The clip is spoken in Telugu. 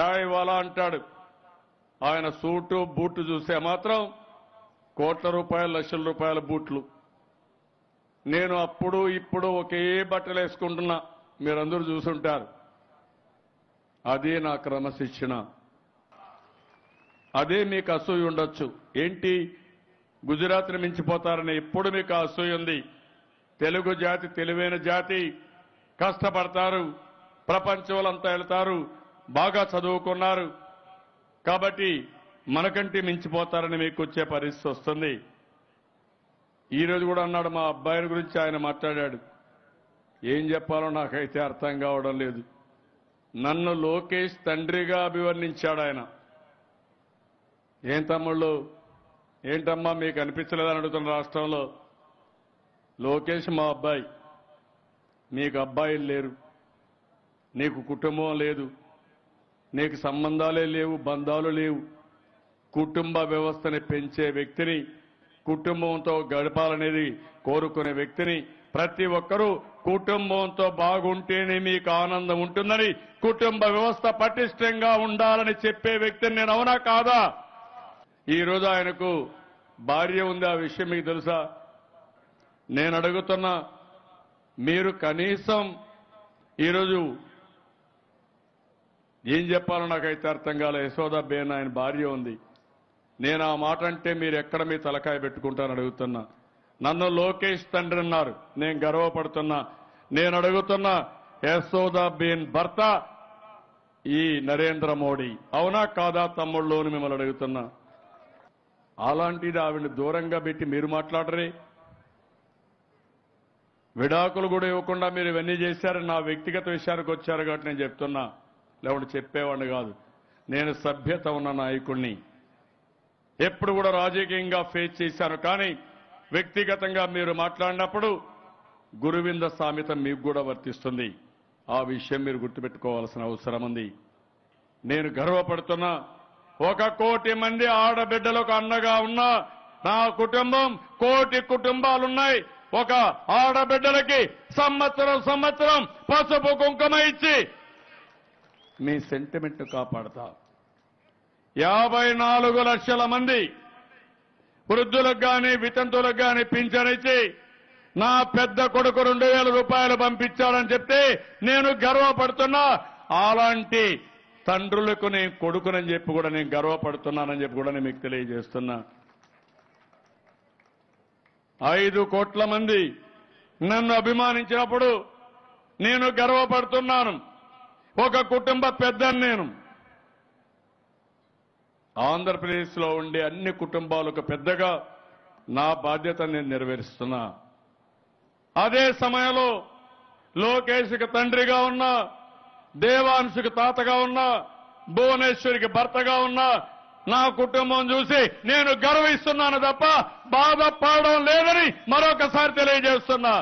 ఛాయ్ వాలా అంటాడు. ఆయన సూటు బూట్లు చూస్తే మాత్రం కోట్ల రూపాయలు లక్షల రూపాయల బూట్లు. నేను అప్పుడు ఇప్పుడు ఒకే బట్టలు వేసుకుంటున్నా. మీరందరూ చూసుంటారు. అదే నా క్రమశిక్షణ. అదే మీకు అసూయ ఉండొచ్చు. ఏంటి? గుజరాత్ని మించిపోతారని ఎప్పుడు మీకు అసూయ ఉంది? తెలుగు జాతి తెలివైన జాతి. కష్టపడతారు. ప్రపంచంలో అంతా వెళ్తారు. బాగా చదువుకున్నారు. కాబట్టి మనకంటే మించిపోతారని మీకు వచ్చే పరిస్థితి వస్తుంది. ఈ రోజు కూడా అన్నాడు మా అబ్బాయిని గురించి ఆయన మాట్లాడాడు. ఏం చెప్పాలో నాకైతే అర్థం కావడం లేదు. నన్ను లోకేష్ తండ్రిగా అభివర్ణించాడు ఆయన. ఏం తమ్ముళ్ళు? ఏంటమ్మా మీకు అనిపించలేదని అడుగుతున్న రాష్ట్రంలో? లోకేష్ మా అబ్బాయి. నీకు అబ్బాయిలు లేరు. నీకు కుటుంబం లేదు. నీకు సంబంధాలే లేవు బంధాలు లేవు. కుటుంబ వ్యవస్థని పెంచే వ్యక్తిని కుటుంబంతో గడపాలనేది కోరుకునే వ్యక్తిని ప్రతి ఒక్కరూ కుటుంబంతో బాగుంటేనే మీకు ఆనందం ఉంటుందని కుటుంబ వ్యవస్థ పటిష్టంగా ఉండాలని చెప్పే వ్యక్తిని నేను అవునా కాదా? ఈ రోజు ఆయనకు భార్య ఉంది ఆ విషయం మీకు తెలుసా? నేను అడుగుతున్నా మీరు కనీసం ఈరోజు ఏం చెప్పాలో నాకైతే అర్థం కాలే. యశోద బేన్ ఆయన భార్య ఉంది. నేను ఆ మాట అంటే మీరు ఎక్కడ మీ తలకాయ పెట్టుకుంటారని అడుగుతున్నా. నన్ను లోకేష్ తండ్రి అన్నారు. నేను గర్వపడుతున్నా. నేను అడుగుతున్నా యశోద బేన్ భర్త ఈ నరేంద్ర మోడీ. అవునా కాదా తమ్ముళ్ళోని మిమ్మల్ని అడుగుతున్నా. అలాంటిది ఆవిడ దూరంగా పెట్టి మీరు మాట్లాడరే. విడాకులు కూడా ఇవ్వకుండా మీరు ఇవన్నీ చేశారని నా వ్యక్తిగత విషయానికి వచ్చారు కాబట్టి నేను చెప్తున్నా. లేకుంటే చెప్పేవాడిని కాదు. నేను సభ్యత ఉన్న నాయకుణ్ణి. ఎప్పుడు కూడా రాజకీయంగా ఫేస్ చేశాను కానీ వ్యక్తిగతంగా మీరు మాట్లాడినప్పుడు గురువింద సామెత మీకు కూడా వర్తిస్తుంది. ఆ విషయం మీరు గుర్తుపెట్టుకోవాల్సిన అవసరం ఉంది. నేను గర్వపడుతున్నా ఒక కోటి మంది ఆడబిడ్డలకు అన్నగా ఉన్న నా కుటుంబం కోటి కుటుంబాలున్నాయి. ఒక ఆడబిడ్డలకి సంవత్సరం సంవత్సరం పసుపు కుంకుమ ఇచ్చి మీ సెంటిమెంట్ కాపాడతా. యాభై నాలుగు లక్షల మంది వృద్ధులకు కానీ వితంతులకు కానీ పింఛనిచ్చి నా పెద్ద కొడుకు రెండు వేల రూపాయలు పంపించాడని చెప్తే నేను గర్వపడుతున్నా. అలాంటి తండ్రులకు నేను కొడుకునని చెప్పి కూడా నేను గర్వపడుతున్నానని చెప్పి కూడా నేను మీకు తెలియజేస్తున్నా. ఐదు కోట్ల మంది నన్ను అభిమానించినప్పుడు నేను గర్వపడుతున్నాను. ఒక కుటుంబ పెద్దని నేను. ఆంధ్రప్రదేశ్లో ఉండే అన్ని కుటుంబాలకు పెద్దగా నా బాధ్యత నేను నెరవేరుస్తున్నా. అదే సమయంలో లోకేష్కి తండ్రిగా ఉన్నా దేవాంశుకి తాతగా ఉన్నా భువనేశ్వరికి భర్తగా ఉన్నా నా కుటుంబం చూసి నేను గర్విస్తున్నాను తప్ప బాధపడడం లేదని మరొకసారి తెలియజేస్తున్నా.